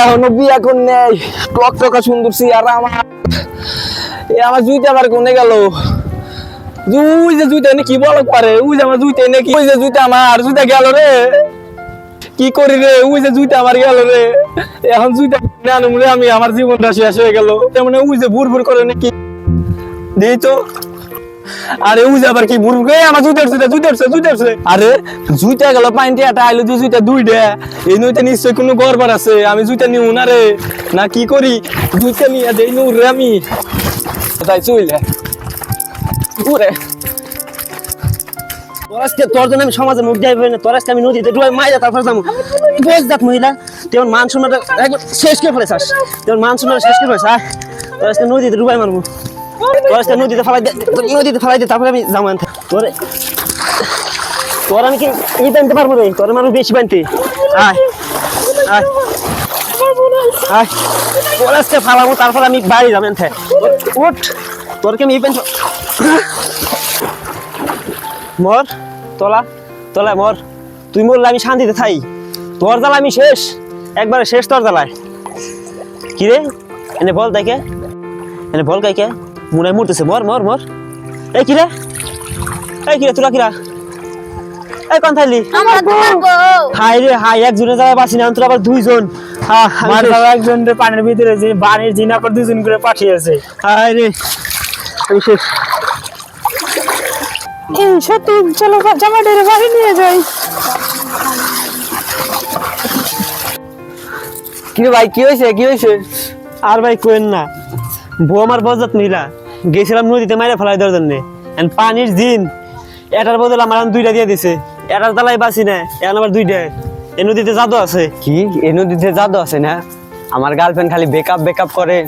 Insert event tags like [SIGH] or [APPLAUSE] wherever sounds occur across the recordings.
এখনও বিয়া কোন নেই। টক টকা সুন্দর সিয়ার আমার এ আমার জুইতে আবার কোনে গেল? উই যে জুইতে কি বলক পারে? উই যে আমার জুইতে নে কি যে জুইতে আমার জুইতে গেল রে। কি করি রে? উই যে জুইতে আমার গেল রে। এখন জুইতে নানুম রে আমি, আমার জীবনটা শেষ হয়ে গেল। তেমন উই যে বুড় বুড় করে নাকি দেই তো আরে উই আবার কি আরে গেল আইলো যে এই নইতে নিশ্চয় কোনো গড়বার আছে, আমি নিউ না রে। না, কি করি? দেই নু রে আমি তাই উরে তোর জন্য আমি সমাজে মুখ যাইবে না আমি নদীতে ডুবাই মাইরা তারপর যাব। বজ্জাত মহিলা তেমন মান সম্মানটা একবার শেষ করে ফেলেছে তেমন মান শেষ করে নদীতে ডুবাই মারবো। তোর নদীতে ফেলাই দে নদীতে ফেলাই দে, তারপরে আমি যাব আনতে তোর তোর আমি কি ই বানতে পারব রে? তোর মানুষ বেশি বানতে। আয়। আয়। আয়। তোর ফালাবো, তারপর আমি বাড়ি যাব আনতে উঠ তোর কি আমি ই বানতে মর। তোলা। তোলা মর। তুই মরলে আমি শান্তিতে থাই। তোর জ্বালা আমি শেষ। একবারে শেষ তোর জ্বালায় কি রে? এনে বল দেখে। এনে বল কাইকে। মনে হয় মরতেছে। মর মর মর। এই কি রে এই কি রে তোরা কিরা? এই কোন থাইলি আমার হাই রে হাই একজনের জায়গায় বাঁচি না তোর আবার দুইজন। হ্যাঁ আমার বাবা একজন রে পানির ভিতরে যে বাড়ির জিনা করে দুজন করে পাঠিয়েছে। হাই রে। আমি শেষ। এই সত্যি চলো জামা ডেরে বাড়ি নিয়ে যাই। কি ভাই কি হয়েছে? কি হয়েছে? আর ভাই কোয়েন না। বউ আমার বজাত নিলা গেছিলাম নদীতে মাইরে ফেলাই দেওয়ার জন্য। পানির দিন এটার বদলে আমার দুইটা দিয়ে দিছে। এটার তালাই বাঁচি না, এখন আবার দুইটা। এ নদীতে জাদু আছে। কি? এ নদীতে জাদু আছে না? আমার গার্লফ্রেন্ড খালি বেকআপ বেকআপ করে।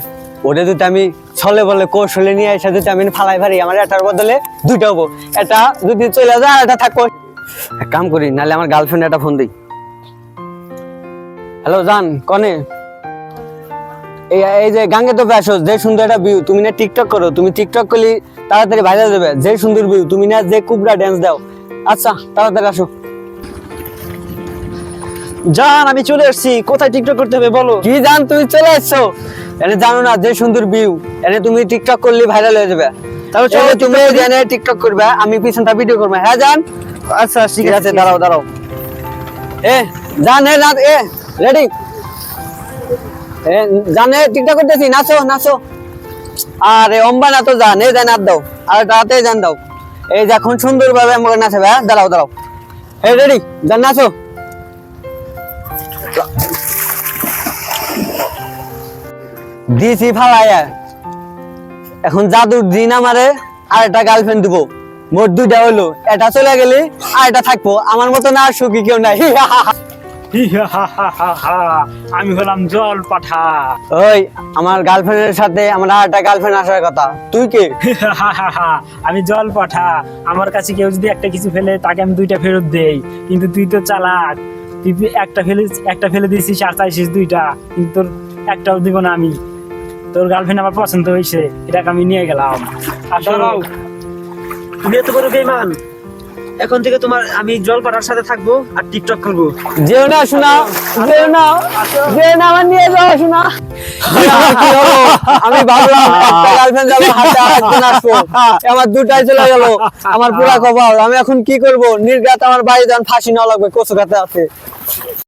ওটা যদি আমি ছলে বলে কৌশলে নিয়ে এসে যদি আমি ফালাই ফারি আমার এটার বদলে দুইটা হব। এটা যদি চলে যায় আর এটা থাকব। এক কাম করি, নাহলে আমার গার্লফ্রেন্ড একটা ফোন দিই। হ্যালো জান, কনে? এই যে গাঙ্গে তো যে সুন্দর একটা ভিউ তুমি না টিকটক করো তুমি টিকটক করলে তাড়াতাড়ি ভাইরাল দেবে যে সুন্দর ভিউ তুমি না যে কুবরা ড্যান্স দাও। আচ্ছা তাড়াতাড়ি আসো। জান আমি চলে এসেছি। কোথায় টিকটক করতে হবে বলো? কি জান তুমি চলে এটা জানো না যে সুন্দর ভিউ এটা তুমি টিকটক করলে ভাইরাল হয়ে যাবে। তাহলে চলো তুমি জানে টিকটক করবে আমি পিছনটা ভিডিও করব। হ্যাঁ জান? আচ্ছা ঠিক আছে দাঁড়াও দাঁড়াও। এ জান হে জান এ রেডি এ জানে টিকটক করতেছি, নাচো নাচো। আরে অম্বা না তো জান, এই জান, হাত দাও। আর তাতে জান দাও। এই যখন সুন্দর ভাবে আমাকে নাচাবে হ্যাঁ? দাঁড়াও দাঁড়াও। এ, রেডি? জান, নাচো। দিছি ফালাইয়া। এখন জাদুর দিন আমারে আর একটা গার্লফ্রেন্ড দিব। মোট দুইটা হলো এটা চলে গেলে আর এটা থাকব। আমার মতো না আর সুখী কেউ নাই। [LAUGHS] [LAUGHS] আমি হলাম জল পাঠা ওই আমার গার্লফ্রেন্ডের সাথে আমার আর একটা গার্লফ্রেন্ড আসার কথা। তুই কে? [LAUGHS] আমি জল পাঠা আমার কাছে কেউ যদি একটা কিছু ফেলে তাকে আমি দুইটা ফেরত দেই। কিন্তু তুই তো চালাক। তুই একটা ফেলে একটা ফেলে দিয়েছিস আর চাইছিস দুইটা কিন্তু তোর একটাও দিব না আমি। তোর গার্লফ্রেন্ড আমার পছন্দ হয়েছে এটাকে আমি নিয়ে গেলাম। আসো। দাঁড়াও। তুমি এত বড় বেমান এখন থেকে তোমার আমি জল পাটার সাথে থাকব আর টিকটক করব যেও না, শোনা। যেও না। যেও না, আমার নিয়ে যাও, শোনা। আমি ভাবলাম, একটা গার্লফ্রেন্ড হাতে আসব। আমার দুটাই চলে গেল। আমার পুরা কপাল। আমি এখন কি করব? নির্গাত আমার বাড়ি যান, ফাঁসি না লাগবে, কচু খাতে আছে।